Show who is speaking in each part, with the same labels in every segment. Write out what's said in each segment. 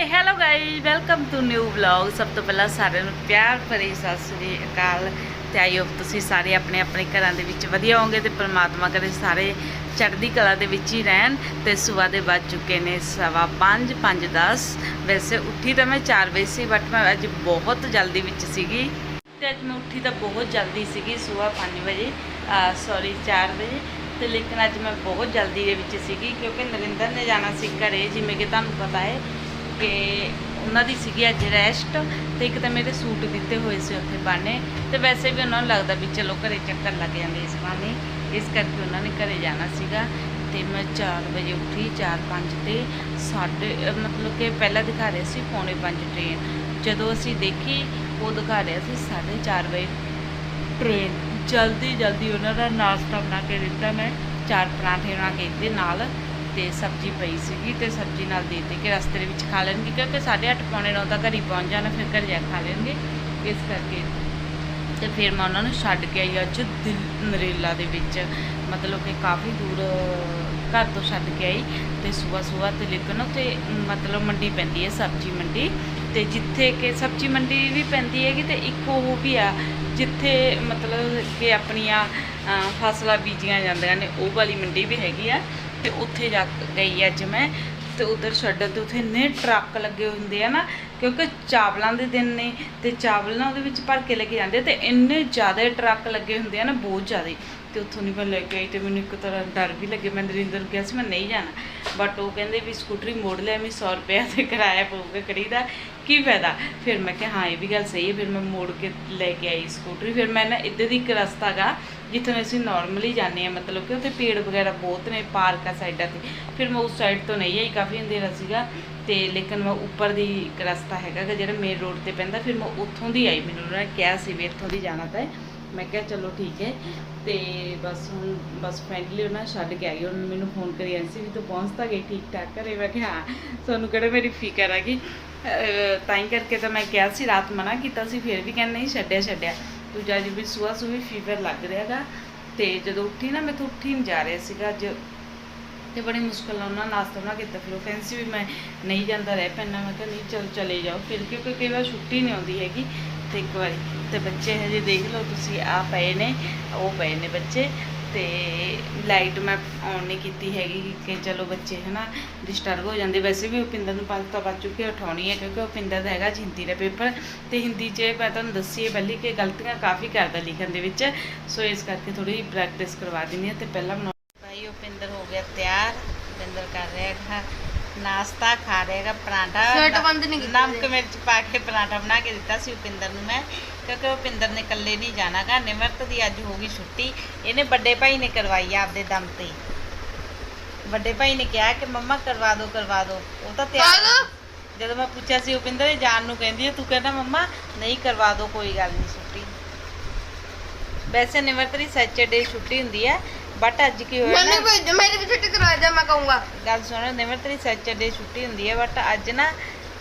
Speaker 1: Hi hello guys welcome to new vlog ਸਭ ਤੋਂ ਪਹਿਲਾਂ ਸਾਰਿਆਂ ਨੂੰ ਪਿਆਰ ਭਰੀ ਸਤਿ ਸ੍ਰੀ ਅਕਾਲ ਤੇ ਆਈ ਹੋਪ ਤੁਸੀਂ ਸਾਰੇ ਆਪਣੇ ਆਪਣੇ ਘਰਾਂ ਦੇ ਵਿੱਚ ਵਧੀਆ ਹੋਵੋਗੇ ਤੇ ਪ੍ਰਮਾਤਮਾ ਕਰੇ ਸਾਰੇ ਚੜ੍ਹਦੀ ਕਲਾ ਦੇ ਵਿੱਚ ਹੀ ਰਹਿਣ ਤੇ ਸਵੇਰ ਦੇ ਵੱਜ ਚੁੱਕੇ ਨੇ ਸਵਾ 5 5:10 ਵੈਸੇ ਉੱਠੀ ਤਾਂ ਮੈਂ 4 ਵਜੇ ਸੀ ਬਟ ਮੈਂ ਅੱਜ ਬਹੁਤ ਜਲਦੀ ਵਿੱਚ ਸੀਗੀ। ਤੇ ਅੱਜ ਮੈਂ ਉੱਠੀ ਤਾਂ ਬਹੁਤ ਜਲਦੀ ਸੀਗੀ ਸਵੇਰ 5 ਵਜੇ ਸੌਰੀ 4 ਵਜੇ। ਤੇ ਲੇਕਿਨ ਅੱਜ ਮੈਂ ਬਹੁਤ ਜਲਦੀ ਦੇ ਵਿੱਚ ਸੀਗੀ, ਕਿਉਂਕਿ ਨਰਿੰਦਰ ਨੇ ਜਾਣਾ ਸੀ ਘਰੇ, ਜਿਵੇਂ ਕਿ ਤੁਹਾਨੂੰ ਪਤਾ ਹੈ। ਕਿ ਉਹਨਾਂ ਦੀ ਸੀਗੀ ਅੱਜ ਰੈਸਟ ਤੇ ਇੱਕ ਤਾਂ ਮੇਰੇ ਸੂਟ ਦਿੱਤੇ ਹੋਏ ਸੀ ਉੱਥੇ ਬਾਨੇ ਤੇ ਵੈਸੇ ਵੀ ਉਹਨਾਂ ਨੂੰ ਲੱਗਦਾ ਵੀ ਚਲੋ ਘਰੇ ਚੱਕਰ ਲੱਗ ਜਾਂਦੇ ਇਸ ਬਾਨੇ। ਇਸ ਕਰਕੇ ਉਹਨਾਂ ਨੇ ਘਰੇ ਜਾਣਾ ਸੀਗਾ ਤੇ ਮੈਂ 4 ਵਜੇ ਉੱਠੀ 4-5 ਤੇ ਸਾਡੇ ਮਤਲਬ ਕਿ ਪਹਿਲਾਂ ਦਿਖਾ ਰਿਹਾ ਸੀ ਪੌਣੇ 5 ਟ੍ਰੇਨ ਜਦੋਂ ਅਸੀਂ ਦੇਖੀ, ਉਹ ਦਿਖਾ ਰਿਹਾ ਸੀ 4:30 ਵਜੇ ਟ੍ਰੇਨ ਜਲਦੀ ਜਲਦੀ ਉਹਨਾਂ ਦਾ ਨਾਸ਼ਤਾ ਬਣਾ ਕੇ ਦਿੱਤਾ ਮੈਂ, ਚਾਰ ਪਰਾਂਠੇ ਬਣਾ ਕੇ ਦਿੱਤੇ ਨਾਲ। ਤੇ ਸਬਜ਼ੀ ਪਈ ਸੀਗੀ ਤੇ ਸਬਜ਼ੀ ਨਾਲ ਦੇ ਦਿੱਤੇ ਕਿ ਰਸਤੇ ਦੇ ਵਿੱਚ ਖਾ ਲੈਣਗੇ, ਕਿਉਂਕਿ 8:30 ਪੌਣੇ 9 ਤੱਕ ਘਰ ਹੀ ਪਹੁੰਚ ਜਾਣਾ, ਫਿਰ ਘਰ ਜਾ ਕੇ ਖਾ ਲੈਣਗੇ। ਇਸ ਕਰਕੇ ਤੇ ਫਿਰ ਮੈਂ ਉਹਨਾਂ ਨੂੰ ਛੱਡ ਕੇ ਆਈ ਅੱਜ ਦਿਲ ਨਰੇਲਾ ਦੇ ਵਿੱਚ। ਮਤਲਬ ਕਿ ਕਾਫੀ ਦੂਰ, ਘਰ ਤੋਂ ਛੱਡ ਕੇ ਆਈ ਤੇ ਸਵੇਰ ਸਵੇਰ ਤੇ ਲੇਕਿਨ ਉੱਥੇ ਮਤਲਬ ਮੰਡੀ ਪੈਂਦੀ ਹੈ, ਸਬਜ਼ੀ ਮੰਡੀ। ਤੇ ਜਿੱਥੇ ਕਿ ਸਬਜ਼ੀ ਮੰਡੀ ਵੀ ਪੈਂਦੀ ਹੈਗੀ ਤੇ ਇੱਕ ਉਹ ਵੀ ਆ, ਜਿੱਥੇ ਮਤਲਬ ਕਿ ਆਪਣੀਆਂ ਫਸਲਾਂ ਬੀਜੀਆਂ ਜਾਂਦੀਆਂ ਨੇ, ਉਹ ਵਾਲੀ ਮੰਡੀ ਵੀ ਹੈਗੀ ਆ, ਤੇ ਉੱਥੇ ਜਾ ਕੇ ਗਈ ਅੱਜ ਮੈਂ, ਤੇ ਉਧਰ ਛੱਡਣ ਤੇ ਉੱਥੇ ਇੰਨੇ ਟਰੱਕ ਲੱਗੇ ਹੁੰਦੇ ਆ ਨਾ, ਕਿਉਂਕਿ ਚਾਵਲਾਂ ਦੇ ਦਿਨ ਨੇ, ਤੇ ਚਾਵਲ ਨਾ ਉਹਦੇ ਵਿੱਚ ਭਰ ਕੇ ਲੈ ਕੇ ਜਾਂਦੇ ਆ, ਤੇ ਇੰਨੇ ਜ਼ਿਆਦਾ ਟਰੱਕ ਲੱਗੇ ਹੁੰਦੇ ਆ ਨਾ, ਬਹੁਤ ਜ਼ਿਆਦਾ ਤੇ ਉੱਥੋਂ ਨਹੀਂ ਮੈਂ ਲੈ ਕੇ ਆਈ ਤੇ ਮੈਨੂੰ ਇੱਕ ਤਰ੍ਹਾਂ ਡਰ ਵੀ ਲੱਗੇ ਮੈਂ ਨਰਿੰਦਰ ਨੂੰ ਕਿਹਾ ਸੀ, ਮੈਂ ਨਹੀਂ ਜਾਣਾ। ਬਟ ਉਹ ਕਹਿੰਦੇ ਵੀ ਸਕੂਟਰੀ ਮੋੜ ਲਿਆ ਮੈਂ 100 ਰੁਪਏ ਤੇ ਕਿਰਾਇਆ ਪਊਗਾ ਕੜੀ ਦਾ। ਕੀ ਫਾਇਦਾ? ਫਿਰ ਮੈਂ ਕਿਹਾ, ਹਾਂ, ਇਹ ਵੀ ਗੱਲ ਸਹੀ ਹੈ। ਫਿਰ ਮੈਂ ਮੋੜ ਕੇ ਲੈ ਕੇ ਆਈ ਸਕੂਟਰੀ ਫਿਰ ਮੈਂ ਨਾ ਇੱਧਰ ਦੀ ਇੱਕ ਰਸਤਾ ਗਾ, ਜਿੱਥੋਂ ਅਸੀਂ ਨਾਰਮਲੀ ਜਾਂਦੇ ਆ ਮਤਲਬ ਕਿ ਉੱਥੇ ਪੇੜ ਵਗੈਰਾ ਬਹੁਤ ਨੇ ਪਾਰਕ ਆ ਸਾਈਡਾਂ ਤੇ। ਫਿਰ ਮੈਂ ਉਸ ਸਾਈਡ ਤੋਂ ਨਹੀਂ ਆਈ, ਕਾਫੀ ਅੰਧੇਰਾ ਸੀਗਾ। ਤੇ ਲੇਕਿਨ ਮੈਂ ਉੱਪਰ ਦੀ ਇੱਕ ਰਸਤਾ ਹੈਗਾ ਗਾ, ਜਿਹੜਾ ਮੇਨ ਰੋਡ ਤੇ ਪੈਂਦਾ। ਫਿਰ ਮੈਂ ਉੱਥੋਂ ਦੀ ਆਈ, ਮੈਨੂੰ ਉਹਨਾਂ ਨੇ ਕਿਹਾ ਸੀ ਵੀ ਇੱਥੋਂ ਦੀ ਜਾਣਾ ਤਾਂ ਹੈ। ਮੈਂ ਕਿਹਾ, ਚਲੋ ਠੀਕ ਹੈ। ਤੇ ਬਸ ਹੁਣ ਬਸ ਫ੍ਰੈਂਡਲੀ ਉਹਨਾਂ ਛੱਡ ਕੇ ਆਈ, ਉਹਨੇ ਮੈਨੂੰ ਫੋਨ ਕਰੀ ਐਂਸੀ ਵੀ ਤੂੰ ਪਹੁੰਚ ਤਾਂ ਗਈ ਠੀਕ ਠਾਕ ਘਰੇ? ਮੈਂ ਕਿਹਾ, ਹਾਂ। ਤੁਹਾਨੂੰ ਕਿਹੜਾ ਮੇਰੀ ਫਿਕਰ ਹੈਗੀ ਅਹ ਤਾਂ ਹੀ ਕਰਕੇ ਤਾਂ ਮੈਂ ਕਿਹਾ ਸੀ, ਰਾਤ ਮਨਾ ਕੀਤਾ ਸੀ, ਫਿਰ ਵੀ ਕਹਿੰਦੇ ਨਹੀਂ ਛੱਡਿਆ ਛੱਡਿਆ। ਤੂੰ ਜਾ ਜੀ ਵੀ ਸੁਆ ਸੁਈ ਫੀਵਰ ਲੱਗ ਰਿਹਾਗਾ ਤੇ ਜਦੋਂ ਉੱਠੀ ਨਾ, ਮੈਂ ਤਾਂ ਉੱਠੀ ਨਹੀਂ ਜਾ ਰਿਹਾ ਸੀਗਾ ਅੱਜ। ਤੇ ਬੜੀ ਮੁਸ਼ਕਲ ਨਾਲ ਉਹਨਾਂ ਨਾਸਤਾ ਬਣਾ ਕੇ ਦਿੱਤਾ, ਫਿਰ ਉਹ ਕਹਿੰਦੀ ਸੀ ਵੀ ਮੈਂ ਨਹੀਂ ਜਾਂਦਾ, ਰਹਿ ਪੈਣਾ ਮੈਂ ਕਿਹਾ, ਨਹੀਂ, ਚਲ ਚਲੇ ਜਾਓ। ਫਿਰ ਕਿਉਂਕਿ ਕਈ ਵਾਰ ਛੁੱਟੀ ਨਹੀਂ ਆਉਂਦੀ ਹੈਗੀ। ਤੇ ਇੱਕ ਵਾਰੀ, ਤੇ ਬੱਚੇ ਹਜੇ ਦੇਖ ਲਓ, ਤੁਸੀਂ ਆ ਪਏ ਨੇ, ਉਹ ਪਏ ਨੇ ਬੱਚੇ, ਤੇ ਲਾਈਟ ਮੈਂ ਆਨ ਨਹੀਂ ਕੀਤੀ ਹੈਗੀ ਕਿ ਚਲੋ ਬੱਚੇ ਹਨਾ ਡਿਸਟਰਬ ਹੋ ਜਾਂਦੇ। ਵੈਸੇ ਵੀ ਉਪਿੰਦਰ ਨੂੰ ਪੰਜ ਤਾਂ ਵੱਜ ਚੁੱਕੇ ਉਠਾਉਣੀ ਹੈ ਕਿਉਂਕਿ ਉਪਿੰਦਰ ਦਾ ਹੈਗਾ ਹਿੰਦੀ ਦਾ ਪੇਪਰ, ਤੇ ਹਿੰਦੀ 'ਚ ਮੈਂ ਤੁਹਾਨੂੰ ਦੱਸੀ ਹੈ ਪਹਿਲੀ ਕਿ ਗਲਤੀਆਂ ਕਾਫੀ ਕਰਦਾ ਲਿਖਣ ਦੇ ਵਿੱਚ, ਸੋ ਇਸ ਕਰਕੇ ਥੋੜੀ ਜਿਹੀ ਪ੍ਰੈਕਟਿਸ ਕਰਵਾ ਦਿੰਦੀ ਹਾਂ, ਤੇ ਪਹਿਲਾਂ ਬਣਾ ਭਾਈ ਉਪਿੰਦਰ ਹੋ ਗਿਆ ਤਿਆਰ, ਉਪਿੰਦਰ ਕਰ ਰਿਹਾ ਹੈ ਨਾਸ਼ਤਾ ਖਾ ਰਿਹਾ ਹੈਗਾ ਪਰਾਂਠਾ
Speaker 2: ਸ਼ਰਟ ਬੰਦ ਨਹੀਂ ਕੀਤੀ
Speaker 1: ਨਮਕ ਮਿਰਚ ਪਾ ਕੇ ਪਰਾਂਠਾ ਬਣਾ ਕੇ ਦਿੱਤਾ ਸੀ ਉਪਿੰਦਰ ਨੂੰ ਮੈਂ ਕਿਉਂਕਿ ਉਪਿੰਦਰ ਨੇ ਇਕੱਲੇ ਨਹੀਂ ਜਾਣਾਗਾ ਨਿਮਰਤ ਦੀ ਅੱਜ ਹੋ ਗਈ ਛੁੱਟੀ ਇਹਨੇ ਵੱਡੇ ਭਾਈ ਨੇ ਕਰਵਾਈ ਆ ਆਪਦੇ ਦਮ ਤੇ। ਵੱਡੇ ਭਾਈ ਨੇ ਕਿਹਾ ਕਿ ਮੰਮਾ ਕਰਵਾ ਦਿਓ ਕਰਵਾ ਦਿਓ ਉਹ ਤਾਂ ਤਿਆਰ? ਜਦੋਂ ਮੈਂ ਪੁੱਛਿਆ ਸੀ ਉਪਿੰਦਰ ਇਹ ਜਾਣ ਨੂੰ ਕਹਿੰਦੀ ਹੈ ਤੂੰ ਕਹਿੰਦਾ ਮੰਮਾ ਨਹੀਂ ਕਰਵਾ ਦਿਓ ਕੋਈ ਗੱਲ ਨਹੀਂ ਛੁੱਟੀ। ਵੈਸੇ ਨਿਮਰਤ ਦੀ ਸੈਚਰਡੇ ਛੁੱਟੀ ਹੁੰਦੀ ਹੈ ਬਟ ਅੱਜ ਕੀ ਹੋਇਆ
Speaker 2: मैंने
Speaker 1: ਨਾ
Speaker 2: भेज मेरी भी छुट्टी करा दे मैं कहूंगा
Speaker 1: ਗੱਲ ਸੁਣ ਨਿਮਰਤ ਦੀ ਸੈਚਰਡੇ ਛੁੱਟੀ ਹੁੰਦੀ ਹੈ ਬਟ ਅੱਜ ਨਾ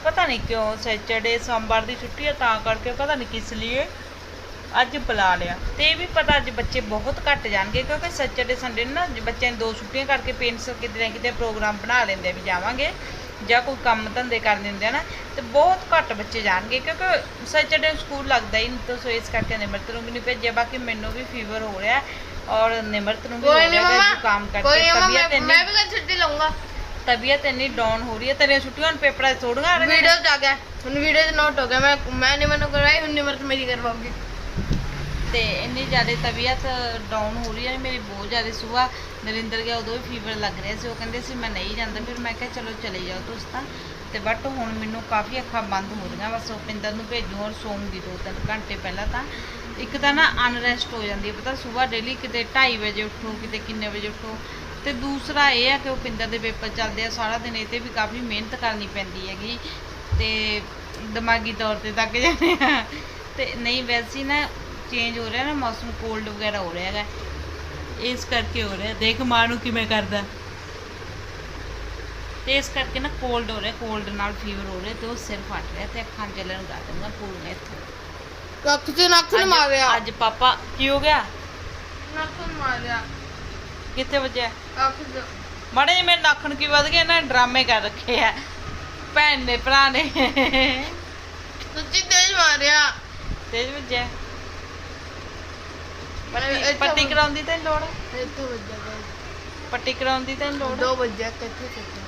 Speaker 1: ਪਤਾ ਨਹੀਂ ਕਿਉਂ ਸੈਚਰਡੇ ਸੋਮਵਾਰ ਦੀ ਛੁੱਟੀ ਹੈ ਤਾਂ ਕਰਕੇ ਪਤਾ ਨਹੀਂ ਕਿਸ ਲਈ ਅੱਜ ਬੁਲਾ ਲਿਆ ਤੇ ਇਹ ਵੀ ਪਤਾ ਅੱਜ ਬੱਚੇ ਬਹੁਤ ਘੱਟ ਜਾਣਗੇ ਕਿਉਂਕਿ ਸੈਚਰਡੇ ਸੰਡੇ ਨੂੰ ਨਾ ਜ- ਬੱਚਿਆਂ ਨੇ ਦੋ ਛੁੱਟੀਆਂ ਕਰਕੇ ਪੇਰੈਂਟਸ ਕਿਤੇ ਨਾ ਕਿਤੇ ਪ੍ਰੋਗਰਾਮ ਬਣਾ ਲੈਂਦੇ ਆ ਵੀ ਜਾਵਾਂਗੇ ਜਾਂ ਕੋਈ ਕੰਮ ਧੰਦੇ ਕਰ ਦਿੰਦੇ ਆ ਨਾ ਤੇ ਬਹੁਤ ਘੱਟ ਬੱਚੇ ਜਾਣਗੇ ਕਿਉਂਕਿ ਸੈਚਰਡੇ ਸਕੂਲ ਲੱਗਦਾ ਹੀ ਨਹੀਂ ਤਾਂ ਸੋ ਇਸ ਕਰਕੇ ਨਿਮਰਤ ਨੂੰ ਵੀ ਨਹੀਂ ਭੇਜਿਆ ਬਾਕੀ ਮੈਨੂੰ ਵੀ ਫੀਵਰ ਹੋ ਰਿਹਾ ਔਰ ਨਿਮਰਤ ਨੂੰ ਵੀ ਹੋ
Speaker 2: कोई नहीं
Speaker 1: ਰਿਹਾ
Speaker 2: मम्मा
Speaker 1: ਜ਼ੁਕਾਮ
Speaker 2: कोई
Speaker 1: ਕਰਕੇ
Speaker 2: नहीं मम्मा
Speaker 1: ਤਬੀਅਤ
Speaker 2: मैं,
Speaker 1: ਇੰਨੀ
Speaker 2: मैं भी कल छुट्टी लूंगा
Speaker 1: ਤਬੀਅਤ ਇੰਨੀ ਡਾਊਨ ਹੋ ਰਹੀ ਹੈ ਤੇਰੀਆਂ ਛੁੱਟੀਆਂ ਹੁਣ ਪੇਪਰਾਂ 'ਚ ਥੋੜੀਆਂ ਆ ਰਹੀਆਂ
Speaker 2: वीडियो आ गया उन वीडियो से नोट हो गया मैं मैंने मैंने करवाई उन्नी मर्द मेरी करवाओगी
Speaker 1: ਤੇ ਇੰਨੀ ਜ਼ਿਆਦਾ ਤਬੀਅਤ ਡਾਊਨ ਹੋ ਰਹੀ ਹੈ ਮੇਰੀ ਬਹੁਤ ਜ਼ਿਆਦਾ ਸੁਬਾ ਨਰਿੰਦਰ ਗਿਆ ਉਦੋਂ ਵੀ ਫੀਵਰ ਲੱਗ ਰਿਹਾ ਸੀ ਉਹ ਕਹਿੰਦੇ ਸੀ ਮੈਂ ਨਹੀਂ ਜਾਂਦਾ ਫਿਰ ਮੈਂ ਕਿਹਾ ਚਲੋ ਚਲੇ ਜਾਓ ਤੁਸੀਂ ਤਾਂ ਤੇ ਬਟ ਹੁਣ ਮੈਨੂੰ ਕਾਫੀ ਅੱਖਾਂ ਬੰਦ ਹੋ ਰਹੀਆਂ ਬਸ ਉਪਿੰਦਰ ਨੂੰ ਭੇਜੂ ਔਰ ਸੌਂਗੀ ਦੋ ਤਿੰਨ ਘੰਟੇ ਪਹਿਲਾਂ ਤਾਂ ਇੱਕ ਤਾਂ ਨਾ ਅਨਰੈਸਟ ਹੋ ਜਾਂਦੀ ਹੈ, ਪਤਾ ਸਵੇਰ ਡੇਲੀ ਕਿਤੇ 2:30 ਵਜੇ ਉੱਠੋ, ਕਿਤੇ ਕਿੰਨੇ ਵਜੇ ਉੱਠੋ। ਤੇ ਦੂਸਰਾ ਇਹ ਆ ਕਿ ਉਹ ਪਿੰਦਰ ਦੇ ਪੇਪਰ ਚੱਲਦੇ ਆ, ਸਾਰਾ ਦਿਨ ਇਹ ਤੇ ਵੀ ਕਾਫੀ ਮਿਹਨਤ ਕਰਨੀ ਪੈਂਦੀ ਹੈਗੀ। ਤੇ ਦਿਮਾਗੀ ਤੌਰ ਤੇ ਤੱਕ ਜਾਂਦੇ ਆ। ਤੇ ਨਹੀਂ, ਵੈਸੇ ਹੀ ਨਾ ਚੇਂਜ ਹੋ ਰਿਹਾ ਨਾ, ਮੌਸਮ ਕੋਲਡ ਵਗੈਰਾ ਹੋ ਰਿਹਾ ਹੈਗਾ। ਇਸ ਕਰਕੇ ਹੋ ਰਿਹਾ। ਦੇਖ ਮਾਂ ਨੂੰ ਕਿਵੇਂ ਕਰਦਾ। ਤੇ ਇਸ ਕਰਕੇ ਨਾ ਕੋਲਡ ਹੋ ਰਿਹਾ ਕੋਲਡ ਨਾਲ ਫੀਵਰ ਹੋ ਰਿਹਾ, ਤੇ ਉਹ ਸਿਰ ਫਟ ਰਿਹਾ ਤੇ ਅੱਖਾਂ ਚੱਲਣ ਕਰ ਪਈਆਂ ਪੂਰੀਆਂ ਇੱਥੇ।
Speaker 2: ਕੱਖ ਤੇ ਨੱਕ ਨੂੰ ਮਾਰਿਆ।
Speaker 1: ਅੱਜ ਪਾਪਾ ਕੀ ਹੋ ਗਿਆ?
Speaker 2: ਨੱਕ ਨੂੰ ਮਾਰਿਆ।
Speaker 1: ਕਿੱਥੇ ਵੱਜਿਆ?
Speaker 2: ਕੱਖ ਤੇ
Speaker 1: ਮਾੜੇ ਮੇਰੇ ਨੱਕ ਨੂੰ ਕੀ ਵੱਧ ਗਿਆ ਇਹਨਾਂ ਡਰਾਮੇ ਕਰ ਰੱਖੇ ਆ। ਭੈਣ ਨੇ ਭਰਾ ਨੇ।
Speaker 2: ਸੱਚੀ ਤੇਜ਼ ਮਾਰਿਆ।
Speaker 1: ਤੇਜ਼ ਵੱਜਿਆ। ਪੱਟੀ ਪੱਟੀ ਕਰਾਉਂਦੀ ਤੈਨੂੰ ਲੋੜ
Speaker 2: ਇੱਥੇ ਵੱਜਿਆ
Speaker 1: ਪੱਟੀ ਕਰਾਉਂਦੀ ਤੈਨੂੰ ਲੋੜ
Speaker 2: 2 ਵੱਜਿਆ ਕਿੱਥੇ ਕਿੱਥੇ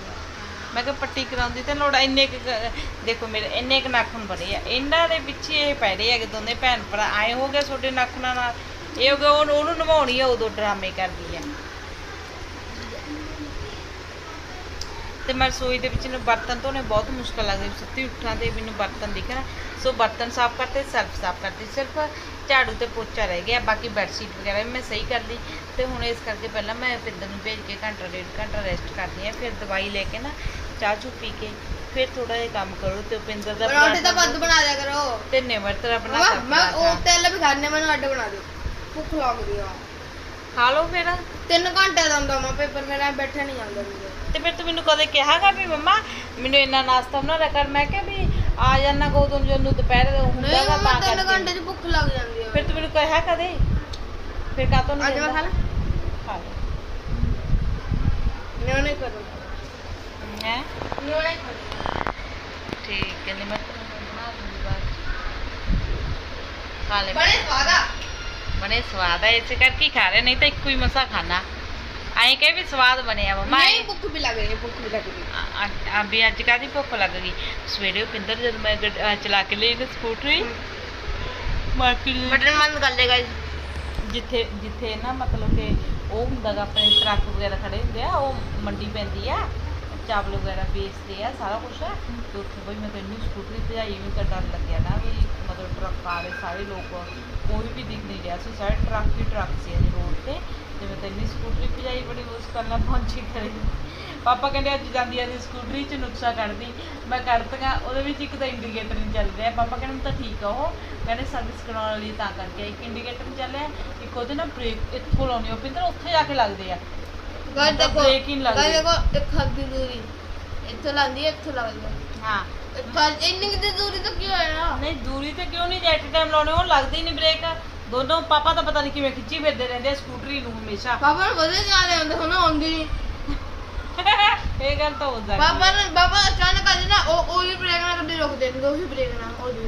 Speaker 1: ਮੈਂ ਕਿਹਾ ਪੱਟੀ ਕਰਾਉਂਦੀ ਤਾਂ ਲੋੜ ਇੰਨੇ ਕੁ ਕ- ਦੇਖੋ ਮੇਰੇ, ਇੰਨੇ ਕੁ ਨਾਖੂਨ ਬਣੇ ਆ। ਇਹਨਾਂ ਦੇ ਪਿੱਛੇ ਇਹ ਪੈ ਰਹੇ ਹੈਗੇ ਦੋਨੇ ਭੈਣ ਭਰਾ, ਆਏ ਹੋ ਗਏ ਤੁਹਾਡੇ ਨਾਖੂਨਾਂ ਨਾਲ ਇਹ ਹੋ ਗਿਆ, ਉਹਨੂੰ ਉਹਨੂੰ ਨਵਾਉਣੀ ਆ, ਉਦੋਂ ਡਰਾਮੇ ਕਰਦੀ ਆ। ਤੇ ਮੈਂ ਰਸੋਈ ਦੇ ਵਿੱਚ ਨੂੰ ਬਰਤਨ ਧੋਣੇ ਬਹੁਤ ਮੁਸ਼ਕਲ ਲੱਗਦੀ, ਸੁੱਤੀ ਉੱਠਾਂ ਤੇ ਮੈਨੂੰ ਬਰਤਨ ਦਿਖਣਾ ਸੋ ਬਰਤਨ ਸਾਫ਼ ਕਰਤੇ ਸਰਫ ਸਾਫ਼ ਕਰਤੀ, ਸਿਰਫ ਝਾੜੂ ਤੇ ਪੋਚਾ ਰਹਿ ਗਿਆ, ਬਾਕੀ ਬੈਡਸ਼ੀਟ ਵਗੈਰਾ ਵੀ ਮੈਂ ਸਹੀ ਕਰ ਲਈ। ਤੇ ਹੁਣ ਇਸ ਕਰਕੇ ਪਹਿਲਾਂ ਮੈਂ ਪਿੰਦਰ ਨੂੰ ਭੇਜ ਕੇ ਘੰਟਾ, ਡੇਢ ਘੰਟਾ ਰੈਸਟ ਕਰਦੀ ਆ, ਫਿਰ ਦਵਾਈ ਲੈ ਕੇ ਨਾ ਚਾਹ ਚੂ ਪੀ ਕੇ ਫਿਰ ਥੋੜਾ ਜਿਹਾ ਕੰਮ ਕਰੋ ਤੇ ਪਿੰਦਰ ਦਾ
Speaker 2: ਪਰੌਂਠੇ ਤਾਂ ਵੱਧ ਬਣਾ ਦਿਆ ਕਰੋ।
Speaker 1: ਤੇ ਨਿਮਰਤਰਾ ਬਣਾ
Speaker 2: ਮੈਂ
Speaker 1: ਕੇ
Speaker 2: ਮੈਂ ਉਹ। ਤੇਲ ਵੀ ਖਾਣੇ ਮੈਨੂੰ ਅੱਡ ਬਣਾ ਦਿਓ। ਭੁੱਖ ਲੱਗਦੀ ਆ।
Speaker 1: ਖਾ ਲਓ ਫਿਰ।
Speaker 2: ਤਿੰਨ ਘੰਟੇ ਦਾ ਹੁੰਦਾ ਮੈਂ ਪੇਪਰ ਮੇਰਾ ਬੈਠਾ ਨਹੀਂ ਜਾਂਦਾ
Speaker 1: ਤੇ ਫਿਰ ਤੂੰ ਮੈਨੂੰ ਕਦੇ ਕਿਹਾਗਾ ਵੀ ਮੰਮਾ ਮੈਨੂੰ ਇੰਨਾ ਨਾਸ਼ਤਾ ਬਣਾ ਲਿਆ ਕਰ। ਮੈਂ ਕਿਹਾ ਵੀ ਆ ਜਾਣਾ ਗੋਦਮ ਜਦੋਂ ਦੁਪਹਿਰ ਦਾ ਹੁੰਦਾ
Speaker 2: ਨਹੀਂ ਮੰਮਾ
Speaker 1: ਤਾਂ
Speaker 2: ਤਿੰਨ
Speaker 1: ਕਰਕੇ।
Speaker 2: ਘੰਟੇ ਚ ਭੁੱਖ ਲੱਗ ਜਾਂਦੀ ਆ।
Speaker 1: ਫਿਰ ਤੂੰ ਮੈਨੂੰ ਕਿਹਾ ਕਦੇ? ਫਿਰ ਕਾਤੋਂ ਨਹੀਂ
Speaker 2: ਅੱਜ ਮੈਂ ਖਾ ਲਾ?
Speaker 1: ਖਾ ਲੈ।
Speaker 2: ਨਿਉਣੇ ਕਰੋ
Speaker 1: ਹੈ
Speaker 2: ਨਿਉਣੇ ਕਰੋ
Speaker 1: ਠੀਕ ਹੈ ਨਿਮਰ ਬਣਾ ਦੂੰਗੀ ਬਾਅਦ ਚ। ਖਾ ਲੈ
Speaker 2: ਬੜੇ ਸਵਾਦ ਆ
Speaker 1: ਬਣੇ ਸਵਾਦ ਹੈ ਇਸੇ ਕਰਕੇ ਹੀ ਖਾ ਰਹੇ ਨਹੀਂ ਤਾਂ ਇੱਕੋ ਹੀ ਮਸਾ ਖਾਣਾ ਐਂ ਕਹੇ ਵੀ ਸਵਾਦ ਬਣਿਆ ਮੰਮਾ
Speaker 2: ਨਹੀਂ ਭੁੱਖ ਵੀ ਲੱਗ ਰਹੀ ਹੈ ਭੁੱਖ ਵੀ ਲੱਗ ਰਹੀ ਹੈ
Speaker 1: ਆ- ਆ- ਆ ਵੀ ਅੱਜ ਕਾਦੀ ਭੁੱਖ ਲੱਗ ਗਈ ਸਵੇਰੇ ਪਿੰਦਰ ਜਦ ਮੈਂ ਗੱਡ- ਅਹ ਚਲਾ ਕੇ ਲਈ ਨਾ ਸਕੂਟਰੀ ਮਾਰਕੀਟ
Speaker 2: ਬਟਨ ਬੰਦ ਕਰ ਲੈ ਗਾਇਸ
Speaker 1: ਜਿੱਥੇ ਜਿੱਥੇ ਨਾ ਮਤਲਬ ਕਿ ਉਹ ਹੁੰਦਾ ਗਾ ਆਪਣੇ ਟਰੱਕ ਵਗੈਰਾ ਖੜੇ ਹੁੰਦੇ ਆ ਉਹ ਮੰਡੀ ਪੈਂਦੀ ਆ ਚਾਵਲ ਵਗੈਰਾ ਵੇਚਦੇ ਆ, ਸਾਰਾ ਕੁਝ ਤੇ ਉੱਥੇ ਬਈ ਮੈਂ ਤਾਂ ਇੰਨੀ ਸਕੂਟਰੀ ਭਜਾਈ ਵੀ ਤਾਂ ਡਰ ਲੱਗਿਆ ਨਾ ਵੀ ਮਤਲਬ ਟਰੱਕ ਆ ਰਹੇ ਸਾਰੇ ਲੋਕ, ਕੋਈ ਵੀ ਦਿਖ ਨਹੀਂ ਰਿਹਾ ਸੀ। ਸਾਰੇ ਟਰੱਕ ਹੀ ਟਰੱਕ ਸੀ ਅਜੇ ਰੋਡ ਤੇ। ਤੇ ਮੈਂ ਤਾਂ ਇੰਨੀ ਸਕੂਟਰੀ ਭਜਾਈ ਬੜੀ ਮੁਸ਼ਕਲ ਨਾਲ ਪਹੁੰਚੀ ਕਰੀ। ਪਾਪਾ ਕਹਿੰਦੇ ਅੱਜ ਜਾਂਦੀ ਆ ਦੀ ਸਕੂਟਰੀ 'ਚ ਨੁਕਸਾ ਕੱਢਦੀ। ਮੈਂ ਕੱਢਤੀਆਂ ਉਹਦੇ ਵਿੱਚ ਇੱਕ ਤਾਂ ਇੰਡੀਕੇਟਰ ਨਹੀਂ ਚੱਲ ਰਿਹਾ। ਪਾਪਾ ਕਹਿੰਦੇ ਤਾਂ ਠੀਕ ਆ ਉਹ। ਕਹਿੰਦੇ ਸਰਵਿਸ ਕਰਾਉਣ ਲਈ ਤਾਂ ਕਰਕੇ ਇੱਕ ਇੰਡੀਕੇਟਰ ਚੱਲਿਆ ਇੱਕ ਉਹਦੇ ਨਾਲ ਬ੍ਰੇਕ ਇੱਥੋਂ ਲਾਉਣੀ ਉਹ ਪਿੰਦਰ ਉੱਥੇ ਜਾ ਕੇ ਲੱਗਦੇ ਆ।
Speaker 2: ਗਾਇਸ ਦੇਖੋ
Speaker 1: ਹੀ ਨਹੀਂ ਲੱਗਦੀ।
Speaker 2: ਗਾਇਸ ਦੇਖੋ ਇੱਕ ਹੱਥ ਦੀ ਦੂਰੀ। ਇੱਥੋਂ ਲਾਂਦੀ ਇੱਥੋਂ ਲੱਗਦੀ ਹੈ। ਗਾਇਸ ਇੰਨੀ ਕੁ ਦੀ ਦੂਰੀ ਤਾਂ ਕੀ ਹੋਇਆ
Speaker 1: ਨਹੀਂ ਦੂਰੀ ਤੇ ਕਿਉਂ ਨਹੀਂ? ਐਟ ਟਾਈਮ ਲਾਉਣੇ ਉਹ ਲੱਗਦੀ ਹੀ ਨਹੀਂ ਬ੍ਰੇਕ। ਦੋਨੋਂ ਪਾਪਾ ਤਾਂ ਪਤਾ ਨਹੀਂ ਕਿਵੇਂ ਖਿੱਚੀ ਫਿਰਦੇ ਰਹਿੰਦੇ ਆ ਸਕੂਟਰੀ ਨੂੰ ਹਮੇਸ਼ਾ।
Speaker 2: ਪਾਪਾ ਨੂੰ ਵਧੇ ਜਾ ਰਹੇ ਹੁੰਦੇ ਹੁਣ ਆਉਂਦੀ ਨਹੀਂ।
Speaker 1: ਇਹ ਗੱਲ ਤਾਂ ਹੋ ਸਕਦੀ
Speaker 2: ਪਾਪਾ। ਨੇ ਪਾਪਾ ਅਚਾਨਕ ਆ ਨਾ ਉਹ ਉਹ ਵੀ ਬ੍ਰੇਕ ਨਾਲ ਗੱਡੀ ਰੋਕ ਦੇਣਗੇ ਉਹ ਵੀ ਬ੍ਰੇਕ ਨਾਲ ਉਹ ਵੀ।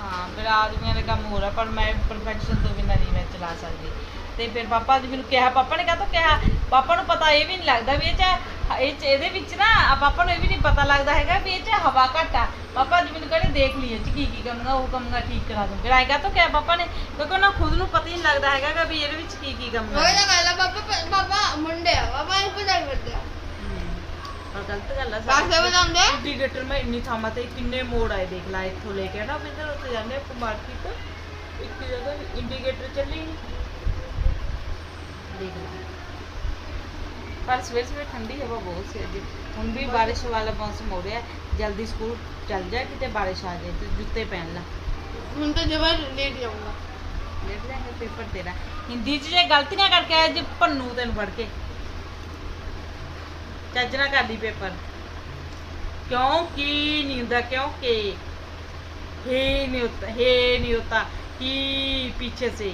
Speaker 1: ਹਾਂ ਫਿਰ ਆਦਮੀਆਂ ਦਾ ਕੰਮ ਹੋ ਰਿਹਾ ਪਰ ਮੈਂ ਪਰਫੈਕਸ਼ਨ ਤੋਂ ਬਿਨਾਂ ਨਹੀਂ ਮੈਂ ਚਲਾ ਸਕਦੀ। ਤੇ ਫਿਰ ਪਾਪਾ ਜੀ ਮੈਨੂੰ ਕਿਹਾ ਪਾਪਾ ਨੇ ਕਾਹਤੋਂ ਕਿਹਾ ਪਾਪਾ ਨੂੰ ਪਤਾ ਇਹ ਵੀ ਨਹੀਂ ਲੱਗਦਾ ਵੀ ਇਹ ਚ ਇਹ ਚ ਇਹਦੇ ਵਿੱਚ ਨਾ ਪਾਪਾ ਨੂੰ ਇਹ ਵੀ ਨਹੀਂ ਪਤਾ ਲੱਗਦਾ ਹੈਗਾ ਵੀ ਇਹ ਚ ਹਵਾ ਘੱਟ ਆ। ਪਾਪਾ ਜੀ ਮੈਨੂੰ ਕਹਿੰਦੇ ਦੇਖ ਲਈ ਚ ਕੀ ਕੀ ਕਰਨਾ ਉਹ ਕੰਮਗਾ ਠੀਕ ਕਰਾ ਦੂੰ ਫਿਰ ਆਏਗਾ ਕਾਹਤੋਂ ਕਿਹਾ ਪਾਪਾ ਨੇ ਕਿਉਂਕਿ ਉਹਨਾਂ ਖੁਦ ਨੂੰ ਪਤਾ ਹੀ ਨਹੀਂ ਲੱਗਦਾ ਹੈਗਾ ਵੀ ਇਹਦੇ ਵਿੱਚ ਕੀ ਕੀ ਕੰਮ
Speaker 2: ਉਹ ਤਾਂ ਗੱਲ ਆ ਪਾਪਾ ਪਾਪਾ ਮੁੰਡੇ ਆ ਪਾਪਾ ਇਹ ਪਤਾ ਕਰਦੇ ਆ।
Speaker 1: ਪਰ ਗਲਤ ਗੱਲ ਆ
Speaker 2: ਪਾਸੇ ਬਤਾਉਂਦੇ
Speaker 1: ਇੰਡੀਕੇਟਰ ਮੈਂ ਇੰਨੀ ਥਾਵਾਂ ਤੇ ਕਿੰਨੇ ਮੋੜ ਆਏ ਦੇਖ ਲੈ ਇੱਥੋਂ ਲੈ ਕੇ ਨਾ ਬਿੰਦਰ ਉੱਥੇ ਜਾਂਦੇ ਆਪਾਂ ਮਾਰਕੀਟ ਇੱਕ ਜਗ੍ਹਾ ਇੰਡੀਕੇਟਰ ਚੱਲੀ ਦੇਖ ਲੈ ਪਰ ਸਵੇਰ ਸਵੇਰ ਠੰਡੀ ਹਵਾ ਬਹੁਤ ਸੀ ਅੱਜ ਹੁਣ ਵੀ ਬਾਰਿਸ਼ ਵਾਲਾ ਮੌਸਮ ਹੋ ਰਿਹਾ ਜਲਦੀ ਸਕੂਲ ਚੱਲ ਜਾ ਕਿਤੇ ਬਾਰਿਸ਼ ਆ ਜਾਏ ਤੇ ਜੁੱਤੇ ਪਹਿਨ ਲਾ
Speaker 2: ਹੁਣ ਤਾਂ ਜਮਾ ਲੇਟ ਜਾਊਂਗਾ
Speaker 1: ਲਿਖ ਲੈਂਗੇ ਪੇਪਰ ਤੇਰਾ ਹਿੰਦੀ 'ਚ ਜੇ ਗਲਤੀਆਂ ਕਰਕੇ ਆਇਆ ਜੇ ਭੰਨੂ ਤੈਨੂੰ ਪੜ ਕੇ ਚੱਜ ਨਾਲ ਕਰ ਲਈ ਪੇਪਰ ਕਿਉਂ ਕੀ ਨਹੀਂ ਹੁੰਦਾ ਕਿਉਂਕਿ हे नहीं होता हे नहीं होता कि पीछे से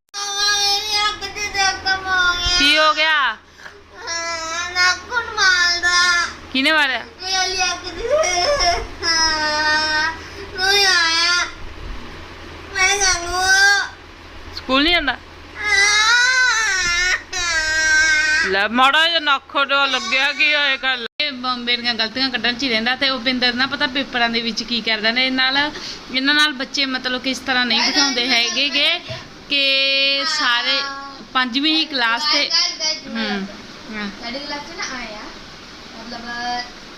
Speaker 1: ਹੋ ਗਿਆ
Speaker 2: ਨਾਕੁਨ ਮਾਲਦਾ
Speaker 1: ਕਿਨੇ ਮਾਰਿਆ?
Speaker 2: ਦੇ ਆਇਆ। ਮੈਂ
Speaker 1: ਸਕੂਲ ਨਹੀਂ ਆਂਦਾ ਲੈ ਮਾੜਾ ਜਿਹਾ ਨੱਖੋ ਡੋ ਲੱਗਿਆ ਕੀ ਹੋਏ ਕੱਲ ਮੇਰੀਆਂ ਗਲਤੀਆਂ ਕੱਢਣ ਚ ਹੀ ਰਹਿੰਦਾ ਤੇ ਉਹ ਬਿੰਦਰ ਨਾ ਪਤਾ ਪੇਪਰਾਂ ਦੇ ਵਿੱਚ ਕੀ ਕਰਦਾ ਨੇ ਇਹ ਨਾਲ ਇਹਨਾਂ ਨਾਲ ਬੱਚੇ ਮਤਲਬ ਕਿ ਇਸ ਤਰ੍ਹਾਂ ਨਹੀਂ ਬਿਠਾਉਂਦੇ ਹੈਗੇਗੇ ਕਿ ਸਾਰੇ ਪੰਜਵੀਂ ਕਲਾਸ ਤੇ ਹੂੰ ਹਾਂ।
Speaker 2: ਸਾਡੀ ਕਲਾਸ 'ਚ ਨਾ ਆਇਆ ਮਤਲਬ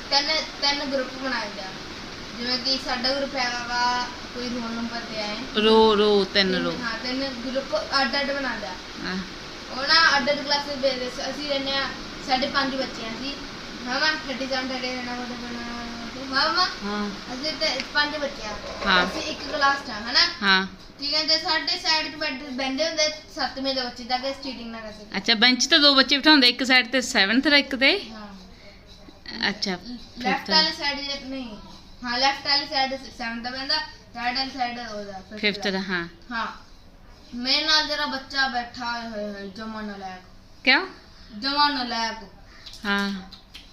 Speaker 2: ਤਿੰਨ ਤਿੰਨ ਗਰੁੱਪ ਬਣਾਏ ਜਾ। ਜਿਵੇਂ ਕਿ ਸਾਡਾ ਗਰੁੱਪ ਹੈਗਾ ਵਾ ਕੋਈ ਰੋਲ ਨੰਬਰ ਤੇ ਆਏ।
Speaker 1: ਰੋ ਰੋ ਤਿੰਨ ਰੋ।
Speaker 2: ਹਾਂ ਤਿੰਨ ਗਰੁੱਪ ਅੱਡ ਅੱਡ ਬਣਾਉਂਦਾ
Speaker 1: ਹਾਂ।
Speaker 2: ਉਹ ਨਾ ਅੱਡ ਅੱਡ ਕਲਾਸ ਵਿੱਚ ਭੇਜਦੇ ਸੀ ਅਸੀਂ ਰਹਿੰਦੇ ਆ ਸਾਡੇ ਪੰਜ ਬੱਚੇ ਆ ਸੀ ਮਾਮਾ 37 38 ਨਾ ਉਹਦੇ ਬਣਾ ਮਾਮਾ
Speaker 1: ਹਾਂ।
Speaker 2: ਅਸੀਂ ਤੇ ਪੰਜ ਬੱਚੇ ਆ।
Speaker 1: ਹਾਂ।
Speaker 2: ਅਸੀਂ ਇੱਕ ਕਲਾਸ ਚ ਆ ਹਨਾ?
Speaker 1: ਹਾਂ।
Speaker 2: ਠੀਕ ਹੈ ਤੇ ਸਾਡੇ ਸਾਈਡ ਤੇ ਬੈਠ ਬੈਠੇ ਹੁੰਦੇ ਸੱਤਵੇਂ ਦੇ ਬੱਚੇ ਤਾਂ ਕਿ ਸਟੀਟਿੰਗ ਨਾ ਕਰ ਸਕੇ
Speaker 1: ਅੱਛਾ ਬੈਂਚ ਤੇ ਦੋ ਬੱਚੇ ਬਿਠਾਉਂਦੇ ਇੱਕ ਸਾਈਡ ਤੇ 7th ਤੇ ਇੱਕ ਤੇ?
Speaker 2: ਹਾਂ।
Speaker 1: ਅੱਛਾ
Speaker 2: ਲੈਫਟ ਵਾਲੀ ਸਾਈਡ ਨਹੀਂ। ਹਾਂ ਲੈਫਟ ਵਾਲੀ ਸਾਈਡ 7 ਦਾ ਬੰਦਾ ਰਾਈਟ ਵਾਲੀ ਸਾਈਡ ਉਹਦਾ
Speaker 1: 5th ਦਾ ਹਾਂ।
Speaker 2: ਹਾਂ। ਮੇਰੇ ਨਾਲ ਜਰਾ ਬੱਚਾ ਬੈਠਾ ਹੋਇਆ ਹੈ ਜਮਾ ਨਲਾਇਕ।
Speaker 1: ਕਿਉਂ?
Speaker 2: ਜਮਾ ਨਲਾਇਕ।
Speaker 1: ਹਾਂ।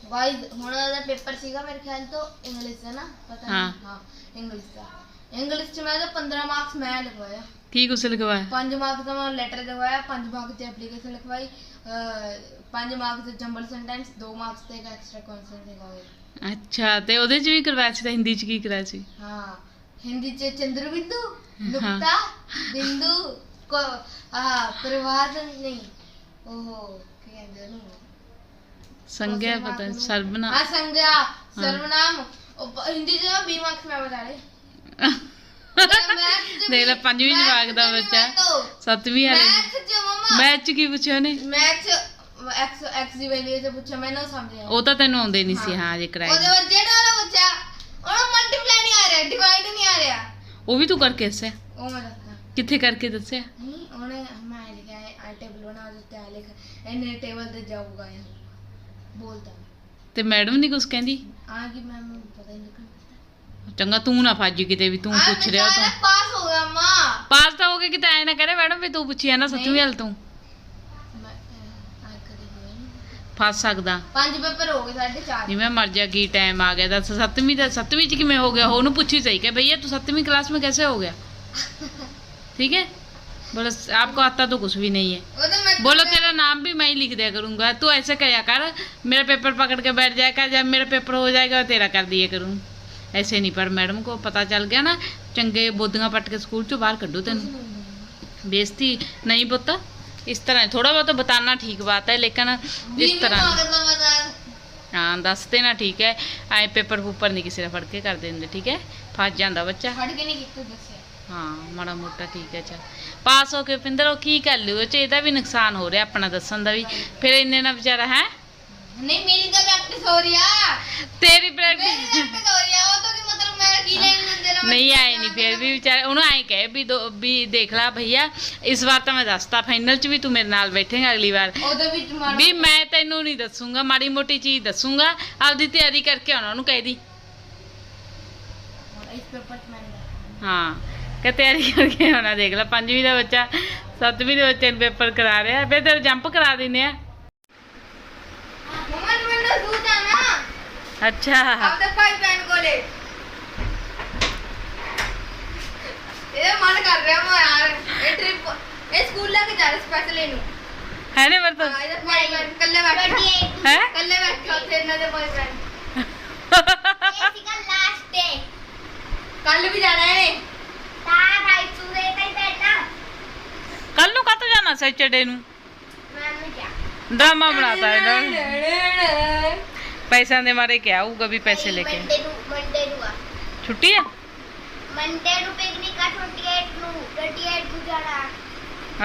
Speaker 2: ਵਾਈ ਹੁਣ ਉਹਦਾ ਪੇਪਰ ਸੀਗਾ ਮੇਰੇ ਖਿਆਲ ਤੋਂ ਇੰਗਲਿਸ਼ ਦਾ ਨਾ ਪਤਾ
Speaker 1: ਹਾਂ।
Speaker 2: ਨਹੀਂ। ਹਾਂ। ਇੰਗਲਿਸ਼ ਦਾ। ਇੰਗਲਿਸ਼ ਚ ਮੈਂ ਤਾਂ 15 ਮਾਰਕਸ ਮੈਂ ਲਗਵਾਇਆ
Speaker 1: ਕੀ ਕੁਛ ਲਿਖਵਾਇਆ?
Speaker 2: 5 ਮਾਰਕਸ ਦਾ ਮੈਂ ਲੈਟਰ ਲਗਵਾਇਆ 5 ਮਾਰਕਸ ਦੀ ਐਪਲੀਕੇਸ਼ਨ ਲਿਖਵਾਈ 5 ਮਾਰਕਸ ਦੇ ਜੰਬਲ ਸੈਂਟੈਂਸ 2 ਮਾਰਕਸ ਤੇ ਇੱਕ ਐਕਸਟਰਾ ਕਨਸੈਂਟ ਲਗਵਾਇਆ
Speaker 1: ਅੱਛਾ ਤੇ ਉਹਦੇ ਚ ਵੀ ਕਰਵਾਇਆ ਸੀ ਤਾਂ ਹਿੰਦੀ ਚ ਕੀ ਕਰਾਇਆ ਸੀ?
Speaker 2: ਹਾਂ ਹਿੰਦੀ ਚ ਚੰਦਰ ਬਿੰਦੂ। ਨੁਕਤਾ ਬਿੰਦੂ ਕੋ ਆ ਪ੍ਰਵਾਦ ਨਹੀਂ ਉਹ ਕੀ ਕਹਿੰਦੇ ਉਹਨੂੰ?
Speaker 1: ਸੰਗਿਆ ਪਤਾ ਨੀ, ਸਰਬਨਾ
Speaker 2: ਹਾਂ ਸੰਗਿਆ ਸਰਵਨਾਮ। ਉਹ ਹਿੰਦੀ ਚ 20 ਮਾਰਕਸ ਮੈਂ ਬਤਾ ਰਹੇ।
Speaker 1: ਦੇਖ ਲੈ ਪੰਜਵੀਂ ਜਵਾਕ ਦਾ ਬੱਚਾ। ਸੱਤਵੀਂ ਵਾਲੇ
Speaker 2: ਮੈਥ ਚ ਮਮਾ
Speaker 1: ਮੈਥ ਚ ਕੀ ਪੁੱਛਿਆ ਨੇ
Speaker 2: ਮੈਥ ਚ ਐਕਸ ਐਕਸ ਦੀ ਵੈਲਿਊ ਤੇ ਪੁੱਛਿਆ ਮੈਨੂੰ ਸਮਝਿਆ।
Speaker 1: ਉਹ ਤਾਂ ਤੈਨੂੰ ਆਉਂਦੇ ਨਹੀਂ ਸੀ ਹਾਂ। ਜੇ
Speaker 2: ਉਹਦੇ
Speaker 1: ਕਰਾਇਆ
Speaker 2: ਬਾਅਦ ਜਿਹੜਾ ਵਾਲਾ ਬੱਚਾ ਉਹਨੂੰ ਮਲਟੀਪਲਾਈ ਨਹੀਂ ਆ ਰਿਹਾ ਡਿਵਾਈਡ ਨਹੀਂ ਆ ਰਿਹਾ।
Speaker 1: ਉਹ ਵੀ ਤੂੰ ਕਰਕੇ ਦੱਸਿਆ?
Speaker 2: ਉਹ ਮੈਂ ਦੱਸਦਾ।
Speaker 1: ਕਿੱਥੇ ਕਰਕੇ ਦੱਸਿਆ?
Speaker 2: ਨਹੀਂ ਉਹਨੇ ਮੈਂ ਲਿਖਿਆ ਹੈ ਆ ਟੇਬਲ ਬਣਾ ਦਿੱਤੇ ਲਿਖ। ਇਹਨੇ ਟੇਬਲ ਤੇ ਜਾਊਗਾ ਇਹ। ਬੋਲਦਾ
Speaker 1: ਤੇ ਮੈਡਮ ਨਹੀਂ ਕੁਛ ਕਹਿੰਦੀ
Speaker 2: ਆ ਕਿ ਮੈਂ ਮੈਨੂੰ ਪਤਾ ਹੀ ਨਹੀਂ ਲੱਗਦਾ
Speaker 1: ਚੰਗਾ ਤੂੰ ਨਾ ਫਾਜੀ ਕਿਤੇ ਵੀ ਤੂੰ ਪੁੱਛ ਰਿਹਾ ਤੂੰ
Speaker 2: ਪਾਸ ਹੋ ਗਿਆ ਮਾਂ
Speaker 1: ਪਾਸ ਤਾਂ ਹੋ ਕੇ ਕਿਤੇ ਐ ਨਾ ਕਰੇ ਮੈਡਮ ਵੀ ਤੂੰ ਪੁੱਛਿਆ ਨਾ ਸੱਤਵੀਂ ਵਾਲ ਤੂੰ
Speaker 2: ਮੈਂ ਆ ਕਰੀ ਹੋਇਆ ਨਹੀਂ
Speaker 1: ਫਸ ਸਕਦਾ
Speaker 2: ਪੰਜ ਪੇਪਰ ਹੋ ਗਏ ਸਾਡੇ ਚਾਰ
Speaker 1: ਜਿਵੇਂ ਮਰ ਜਾ ਕੀ ਟਾਈਮ ਆ ਗਿਆ ਦੱਸ ਸੱਤਵੀਂ ਦਾ ਸੱਤਵੀਂ ਚ ਕਿਵੇਂ ਹੋ ਗਿਆ ਉਹਨੂੰ ਪੁੱਛੀ ਸਹੀ ਕਿ भैया तू सत्तवीं क्लास में कैसे हो गया ठीक है बोलो आपको आता तो कुछ भी नहीं है
Speaker 2: ਉਹ ਤਾਂ ਮੈਂ
Speaker 1: बोलो तेरा नाम भी मैं ही लिख दिया करूंगा तू ऐसे करा कर मेरा पेपर पकड़ के बैठ जाएगा जब मेरा पेपर हो जाएगा तेरा कर दिया करूँ ऐसे नहीं पर मैडम को पता चल गया ना चंगे बोदियां पट के स्कूल चो बाहर कड्डो तेन बेइज्जती नहीं पुत इस तरह थोड़ा बहुत बताना ठीक बात है लेकिन इस तरह ਹਾਂ ਦੱਸ ਦੇਣਾ ਠੀਕ ਹੈ ਐ ਪੇਪਰ ਪੂਪਰ ਨਹੀਂ ਕਿਸੇ ਨੇ ਫੜ ਕੇ ਕਰ ਦਿੰਦੇ ਠੀਕ ਹੈ ਫਸ ਜਾਂਦਾ ਬੱਚਾ
Speaker 2: ਫੜ ਕੇ ਨਹੀਂ ਕੀਤਾ ਦੱਸਿਆ
Speaker 1: ਹਾਂ ਮਾੜਾ ਮੋਟਾ ਠੀਕ ਹੈ ਚਲ। ਪਾਸ ਹੋ ਕੇ ਪਿੰਦਰ ਉਹ ਕੀ ਕਰ ਲਿਓ ਚ ਇਹਦਾ ਵੀ ਨੁਕਸਾਨ ਹੋ ਰਿਹਾ ਆਪਣਾ ਦੱਸਣ ਦਾ ਵੀ। ਫਿਰ ਇੰਨੇ ਨਾ ਵਿਚਾਰਾ ਹੈ?
Speaker 2: ਨਹੀਂ ਮੇਰੀ ਤਾਂ ਪ੍ਰੈਕਟਿਸ ਹੋ ਰਹੀ ਆ।
Speaker 1: ਤੇਰੀ ਪ੍ਰੈਕਟਿਸ
Speaker 2: ਹੋ ਰਹੀ ਆ ਉਹ ਤਾਂ ਕੀ ਮਤਲਬ ਮੇਰਾ ਕੀ ਲੈਣ ਦਿੰਦੇ ਨਾ
Speaker 1: ਨਹੀਂ ਆਏ ਨਹੀਂ ਫਿਰ ਵੀ ਵਿਚਾਰੇ ਉਹਨੂੰ ਐਂ ਕਹੇ ਵੀ ਦੋ ਵੀ ਦੇਖ ਲੈ ਭਈਆ ਇਸ ਵਾਰ ਤਾਂ ਮੈਂ ਦੱਸਤਾ ਫਾਈਨਲ ਚ ਵੀ ਤੂੰ ਮੇਰੇ ਨਾਲ ਬੈਠੇਗਾ ਅਗਲੀ ਵਾਰ।
Speaker 2: ਉਹਦੇ ਵਿੱਚ ਮਾਰ
Speaker 1: ਵੀ ਮੈਂ ਤੈਨੂੰ ਨਹੀਂ ਦੱਸੂਗਾ ਮਾੜੀ ਮੋਟੀ ਚੀਜ਼ ਦੱਸੂਗਾ ਆਪਦੀ ਤਿਆਰੀ ਕਰਕੇ ਆਉਣਾ ਉਹਨੂੰ ਕਹਿ ਦੀ।
Speaker 2: ਇਸ ਪੇਪਰ ਚ ਮੈਂ
Speaker 1: ਹਾਂ। ਕਿ ਤਿਆਰੀ ਕਰਕੇ ਆਉਣਾ ਦੇਖ ਲੈ ਪੰਜਵੀਂ ਦਾ ਬੱਚਾ ਸੱਤਵੀਂ ਦੇ ਬੱਚੇ ਨੂੰ ਪੇਪਰ ਕਰਾ ਰਿਹਾ ਫਿਰ ਤੇਰੇ ਜੰਪ ਕਰਾ ਦਿੰਦੇ ਆ।
Speaker 2: ਮਮਾ ਨੂੰ ਮੈਨੂੰ ਦੂਰ ਜਾਣਾ।
Speaker 1: ਅੱਛਾ।
Speaker 2: ਆਪਦੇ ਭਾਈ ਭੈਣ ਕੋਲੇ। ਇਹ ਮਨ ਕਰ ਰਿਹਾ ਮੈਂ ਯਾਰ ਇਹ ਟ੍ਰਿਪ ਇਹ ਸਕੂਲ ਲੈ ਕੇ ਜਾ ਰਿਹਾ ਸਪੈਸ਼ਲ ਇਹਨੂੰ।
Speaker 1: ਹੈ ਨੇ ਵਰਤ?
Speaker 2: ਹਾਂ ਇਹਦੇ ਭਾਈ ਭੈਣ ਕੱਲੇ ਬੈਠੇ
Speaker 1: ਹੈ?
Speaker 2: ਕੱਲੇ ਬੈਠੇ ਉੱਥੇ ਇਹਨਾਂ ਦੇ ਭਾਈ ਭੈਣ।
Speaker 3: ਇਹ ਸੀਗਾ ਲਾਸਟ ਡੇ
Speaker 2: ਕੱਲ ਵੀ ਜਾਣਾ ਇਹਨੇ।
Speaker 3: ਤਾਂ ਭਾਈ ਸੂਰੇ ਤੇ ਬੈਠਾ।
Speaker 1: ਕੱਲ ਨੂੰ ਕਾਹਤੋਂ ਜਾਣਾ ਸੈਚਰਡੇ ਨੂੰ?
Speaker 3: ਮੈਂ ਨਹੀਂ ਕਿਹਾ
Speaker 1: ਡਰਾਮਾ ਬਣਾਤਾ ਪੈਸਿਆਂ ਦੇ ਮਾਰੇ ਕਿਹਾ ਆਊਗਾ ਵੀ ਪੈਸੇ ਲੈ ਕੇ।
Speaker 3: ਮੰਡੇ ਨੂੰ ਮੰਡੇ ਨੂੰ ਆ।
Speaker 1: ਛੁੱਟੀ ਆ?
Speaker 3: ਮੰਡੇ ਨੂੰ ਪਿਕਨਿਕ ਆ 28 ਨੂੰ 28 ਨੂੰ ਜਾਣਾ।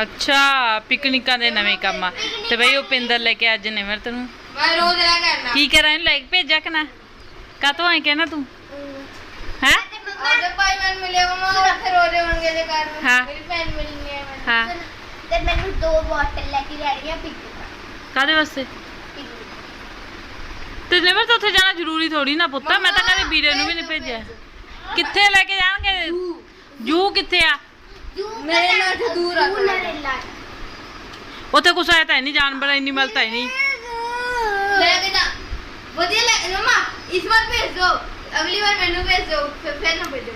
Speaker 1: ਅੱਛਾ ਪਿਕਨਿਕਾਂ ਦੇ ਨਵੇਂ ਕੰਮ ਆ। ਤੇ ਬਈ ਉਹ ਪਿੰਦਰ ਲੈ ਕੇ ਅੱਜ ਨਿਮਰਤ ਨੂੰ।
Speaker 2: ਮੈਂ ਰੋਜ਼ ਰਹਿ ਕਰਨਾ।
Speaker 1: ਕੀ ਕਰਾਂ ਇਹਨੂੰ ਲੈ ਕੇ ਨਾ? ਕਾਤੋਂ ਆਏ ਕਹਿਣਾ ਤੂੰ?
Speaker 2: ਆਪਦੇ ਭਾਈ ਭੈਣ ਮਿਲੇ ਮਮਾ ਉੱਥੇ ਰੋ ਰਹੇ ਹੋਣਗੇ ਦੇ ਕਾਰਨ
Speaker 1: ਹਾਂ।
Speaker 2: ਮੇਰੀ ਭੈਣ ਮਿਲਣੀ ਹੈ ਮੈਨੂੰ।
Speaker 1: ਹਾਂ।
Speaker 3: ਸੁਣ, ਤੇ ਮੈਨੂੰ ਦੋ ਬੋਤਲ ਲੈ ਕੇ ਜਾਣੀਆਂ ਪਿਕਨਿਕ
Speaker 1: ਕਾਦੇ ਵਾਸਤੇ?
Speaker 3: ਪਿਕਨਿਕ
Speaker 1: ਤੇ ਨਿਮਰਤ ਉੱਥੇ ਜਾਣਾ ਜ਼ਰੂਰੀ ਥੋੜੀ ਨਾ ਪੁੱਤ। ਮੈਂ ਤਾਂ ਕਦੇ ਵੀਰੇ ਨੂੰ ਵੀ ਨਹੀਂ ਭੇਜਿਆ। ਕਿੱਥੇ ਲੈ ਕੇ ਜਾਣਗੇ? ਜੂ। ਕਿੱਥੇ ਆ?
Speaker 2: ਮੇਰੇ ਨਾਲ ਤੋਂ ਦੂਰ ਆ ਥੋੜ੍ਹਾ ਜਿਹਾ।
Speaker 3: ਨਰੇਲਾ
Speaker 1: ਉੱਥੇ ਕੁਛ ਆਇਆ ਤਾਂ ਹੈ ਨਹੀਂ ਜਾਨਵਰ ਇੰਨੀ ਮਿਲਤਾ ਹੀ ਨਹੀਂ।
Speaker 2: ਲੈ ਕੇ ਜਾ। ਵਧੀਆ ਲੈ ਮਮਾ ਇਸ ਵਾਰ ਭੇਜ ਦੋ। ਅਗਲੀ ਵਾਰ ਮੈਨੂੰ ਭੇਜ ਦੋ ਫਿਰ ਫਿਰ ਨਾ ਭੇਜੋ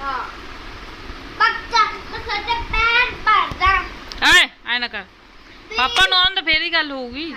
Speaker 2: ਹਾਂ।
Speaker 3: ਬੱਚਾ ਮੈਂ ਸਾਡੇ ਪੈਰ ਭਰਦਾ।
Speaker 1: ਐ ਐ ਨਾ ਕਰ। ਪਾਪਾ ਨੂੰ ਆਉਣ ਤਾਂ ਫੇਰ ਹੀ ਗੱਲ ਹੋਊਗੀ।